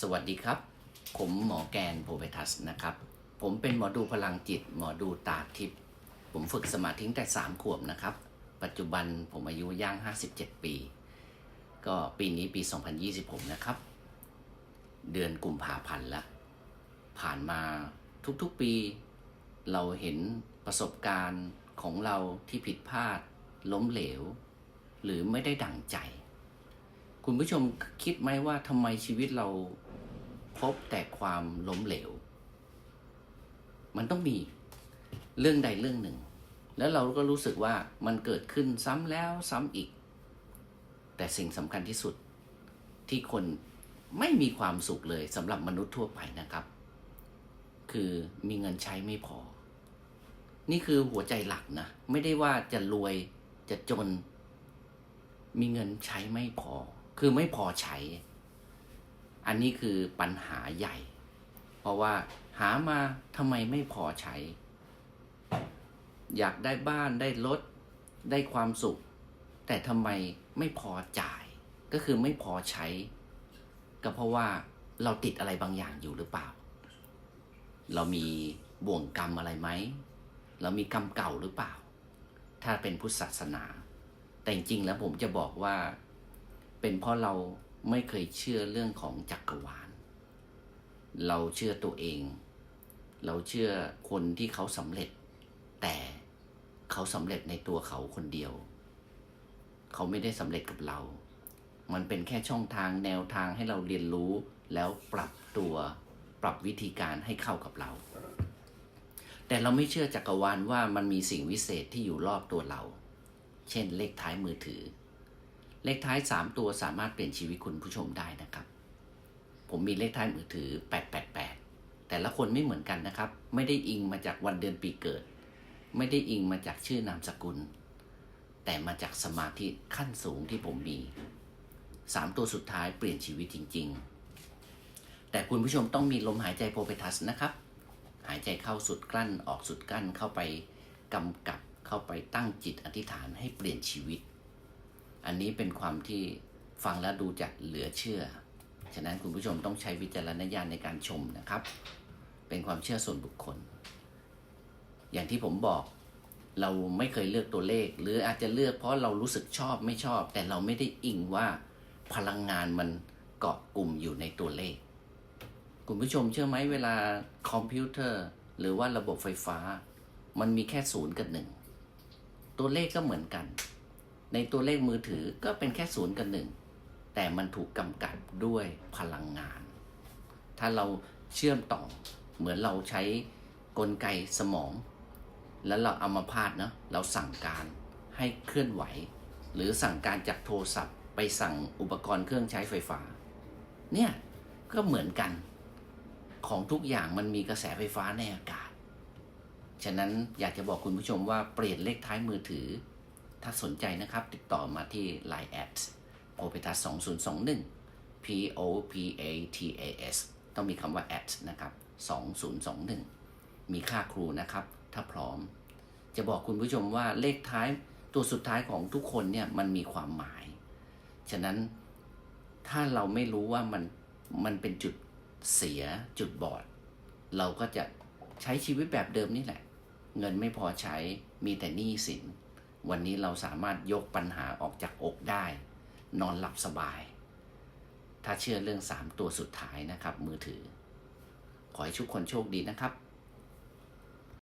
สวัสดีครับ ผมหมอแกนโพเบทัสนะครับ ผมเป็นหมอดูพลังจิต หมอดูตาทิพย์ผมฝึกสมาธิ้งแต่สามขวบนะครับ ปัจจุบันผมอายุย่าง 57 ปี ก็ปีนี้ปี 2026 นะครับ เดือนกุมภาพันธ์ละ ผ่านมาทุกๆปี เราเห็นประสบการณ์ของเราที่ผิดพลาด ล้มเหลว หรือไม่ได้ดั่งใจ คุณผู้ชมคิดไหมว่าทำไมชีวิตเราพบแต่ความล้มเหลว มันต้องมีเรื่องใดเรื่องหนึ่ง แล้วเราก็รู้สึกว่ามันเกิดขึ้นซ้ำแล้วซ้ำอีก แต่สิ่งสำคัญที่สุดที่คนไม่มีความสุขเลยสำหรับมนุษย์ทั่วไปนะครับ คือมีเงินใช้ไม่พอ นี่คือหัวใจหลักนะ ไม่ได้ว่าจะรวยจะจน มีเงินใช้ไม่พอ คือไม่พอใช้ อันนี้คือปัญหาใหญ่ เพราะว่าหามาทำไมไม่พอใช้ อยากได้บ้านได้รถได้ความสุข แต่ทำไมไม่พอจ่าย ก็คือไม่พอใช้ ก็เพราะว่าเราติดอะไรบางอย่างอยู่หรือเปล่า เรามีบ่วงกรรมอะไรไหม เรามีกรรมเก่าหรือเปล่า ถ้าเป็นพุทธศาสนา แต่จริงๆแล้วผมจะบอกว่า เป็นเพราะเราไม่เคยเชื่อเรื่องของจักรวาล เราเชื่อตัวเอง เราเชื่อคนที่เขาสำเร็จ แต่เขาสำเร็จในตัวเขาคนเดียว เขาไม่ได้สำเร็จกับเรา มันเป็นแค่ช่องทางแนวทางให้เราเรียนรู้แล้วปรับตัวปรับวิธีการให้เข้ากับเรา แต่เราไม่เชื่อจักรวาลว่ามันมีสิ่งวิเศษที่อยู่รอบตัวเรา เช่นเลขท้ายมือถือ เลขท้าย 3 ตัวสามารถเปลี่ยนชีวิตคุณผู้ชมได้นะครับ ผมมีเลขท้ายมือถือ 888 แต่ละคนไม่เหมือนกันนะครับ ไม่ได้อิงมาจากวันเดือนปีเกิด ไม่ได้อิงมาจากชื่อนามสกุล แต่มาจากสมาธิขั้นสูงที่ผมมี 3 ตัวสุดท้ายเปลี่ยนชีวิตจริง ๆ แต่คุณผู้ชมต้องมีลมหายใจโพเปทัสนะครับ หายใจเข้าสุดกลั้นออกสุดกลั้นเข้าไปกำกับเข้าไปตั้งจิตอธิษฐานให้เปลี่ยนชีวิต อันนี้เป็นความที่ฟังแล้วดูจะเหลือเชื่อ ฉะนั้นคุณผู้ชมต้องใช้วิจารณญาณในการชมนะครับ เป็นความเชื่อส่วนบุคคล อย่างที่ผมบอกเราไม่เคยเลือกตัวเลข หรืออาจจะเลือกเพราะเรารู้สึกชอบไม่ชอบ แต่เราไม่ได้อิงว่าพลังงานมันเกาะกลุ่มอยู่ในตัวเลข คุณผู้ชมเชื่อไหมเวลาคอมพิวเตอร์ หรือว่าระบบไฟฟ้า มันมีแค่ศูนย์กับหนึ่งตัวเลขก็เหมือนกัน ในตัวเลขมือถือก็เป็นแค่ศูนย์กับหนึ่งแต่มันถูกกำกับด้วยพลังงาน ถ้าเราเชื่อมต่อเหมือนเราใช้กลไกสมอง แล้วเราเอามาพาดเนาะเราสั่งการให้เคลื่อนไหว หรือสั่งการจากโทรศัพท์ ไปสั่งอุปกรณ์เครื่องใช้ไฟฟ้า เนี่ยก็เหมือนกันของทุกอย่างมันมีกระแสไฟฟ้าในอากาศ ฉะนั้นอยากจะบอกคุณผู้ชมว่าเปลี่ยนเลขท้ายมือถือ ถ้าสนใจนะครับ ติดต่อมาที่ Line a d โ o เ e t a s 2021 P O P A T A S ต้องมีคำว่า at นะครับ 2021 มีค่าครูนะครับ ถ้าพร้อม จะบอกคุณผู้ชมว่าเลขท้ายตัวสุดท้ายของทุกคนเนี่ยมันมีความหมาย ฉะนั้นถ้าเราไม่รู้ว่ามันมันเป็นจุดเสียจุดบอด เราก็จะใช้ชีวิตแบบเดิมนี่แหละ เงินไม่พอใช้มีแต่หนี้สิน วันนี้เราสามารถยกปัญหาออกจากอกได้ นอนหลับสบาย ถ้าเชื่อเรื่อง 3 ตัวสุดท้ายนะครับ มือถือ ขอให้ทุกคนโชคดีนะครับ